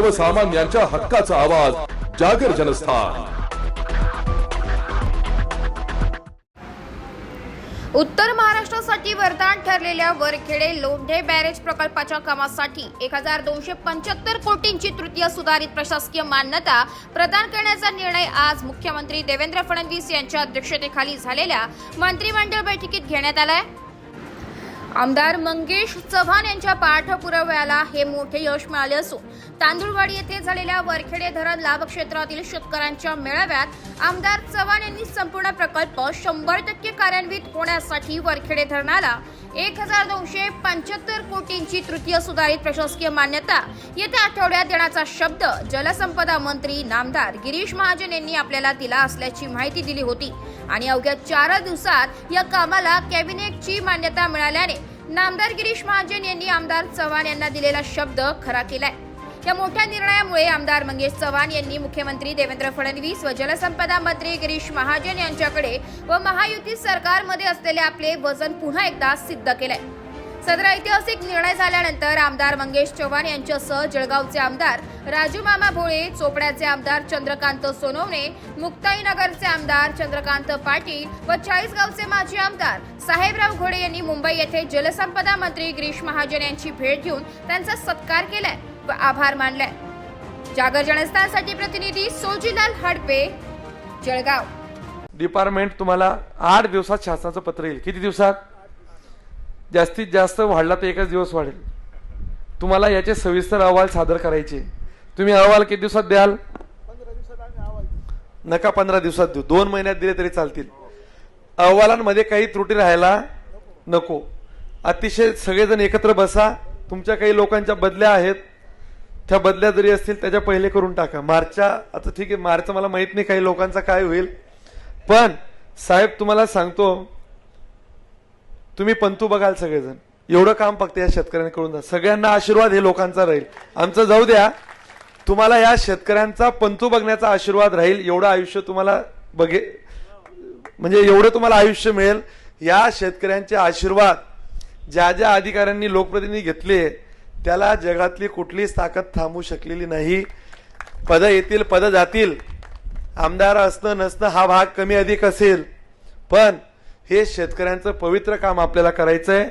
सर्वसामान्यांच्या हक्काचा आवाज जागर जनस्थान. उत्तर महाराष्ट्रासाठी वरदान ठरलेल्या वरखेडे लोंढे बॅरेज प्रकल्पाच्या कामासाठी एक हजार दोनशे पंच्याहत्तर कोटींची तृतीय सुधारित प्रशासकीय मान्यता प्रदान करण्याचा निर्णय आज मुख्यमंत्री देवेंद्र फडणवीस यांच्या अध्यक्षतेखाली झालेल्या मंत्रिमंडळ बैठकीत घेण्यात आलाय. आमदार मंगेश चव्हाण यांच्या पाठपुराव्याला हे मोठे यश मिळाले असून तांदुळवाडी येथे झालेल्या वरखेडे धरण लाभ क्षेत्रातील शेतकऱ्यांच्या मेळाव्यात आमदार चव्हाण यांनी संपूर्ण प्रकल्प शंभर टक्के कार्यान्वित होण्यासाठी वरखेडे धरणाला एक हजार दोनशे पंच्याहत्तर कोटींची तृतीय सुधारित प्रशासकीय मान्यता येत्या आठवड्यात देण्याचा शब्द जलसंपदा मंत्री नामदार गिरीश महाजन यांनी आपल्याला दिला असल्याची माहिती दिली होती. आणि अवघ्या चार दिवसात या कामाला कॅबिनेटची मान्यता मिळाल्याने नामदार गिरीश महाजन यांनी आमदार चव्हाण यांना दिलेला शब्द खरा केलाय. या मोठ्या निर्णयामुळे आमदार मंगेश चव्हाण यांनी मुख्यमंत्री देवेंद्र फडणवीस व जलसंपदा मंत्री गिरीश महाजन यांच्याकडे व महायुती सरकारमध्ये असलेले आपले वजन पुन्हा एकदा सिद्ध केलंय. सदर ऐतिहासिक निर्णय झाल्यानंतर आमदार मंगेश चव्हाण यांच्यासह जळगावचे आमदार राजू मामा भोळे चोपड्याचे आमदार चंद्रकांत सोनवणे मुक्ताईनगरचे आमदार चंद्रकांत पाटील व चाळीसगावचे माजी आमदार साहेबराव घोडे यांनी मुंबई येथे जलसंपदा मंत्री गिरीश महाजन यांची भेट घेऊन त्यांचा सत्कार केलाय व आभार मानलाय. जागर जनस्थानसाठी प्रतिनिधी सोजीलाल हडपे जळगाव. डिपार्टमेंट तुम्हाला आठ दिवसात शासनाचं पत्र येईल. किती दिवसात? जास्तीत जास्त वाढला तर एकच दिवस वाढेल. तुम्हाला याचे सविस्तर अहवाल सादर करायचे. तुम्ही अहवाल किती दिवसात द्याल? नका पंधरा दिवसात देऊ. दोन महिन्यात दिले तरी चालतील. अहवालांमध्ये काही त्रुटी राहायला नको. अतिशय सगळेजण एकत्र बसा. तुमच्या काही लोकांच्या बदल्या आहेत. त्या बदल्या जरी असतील त्याच्या पहिले करून टाका. मार्चच्या आता ठीक आहे मार्च मला माहीत नाही काही लोकांचा काय होईल. पण साहेब तुम्हाला सांगतो तुम्ही पंतू बघाल सगळेजण. एवढं काम फक्त या शेतकऱ्यांकडून जा सगळ्यांना आशीर्वाद हे लोकांचा राहील. आमचं जाऊ द्या. तुम्हाला या शेतकऱ्यांचा पंतू बघण्याचा आशीर्वाद राहील. एवढं आयुष्य तुम्हाला बघे म्हणजे एवढं तुम्हाला आयुष्य मिळेल. या शेतकऱ्यांचे आशीर्वाद ज्या ज्या अधिकाऱ्यांनी लोकप्रतिनिधी घेतले त्याला जगातली कुठलीच ताकद थांबू शकलेली नाही. पद येतील पद जातील. आमदार असणं नसणं हा भाग कमी अधिक असेल. पण हे शेतकऱ्यांचं पवित्र काम आपल्याला करायचं आहे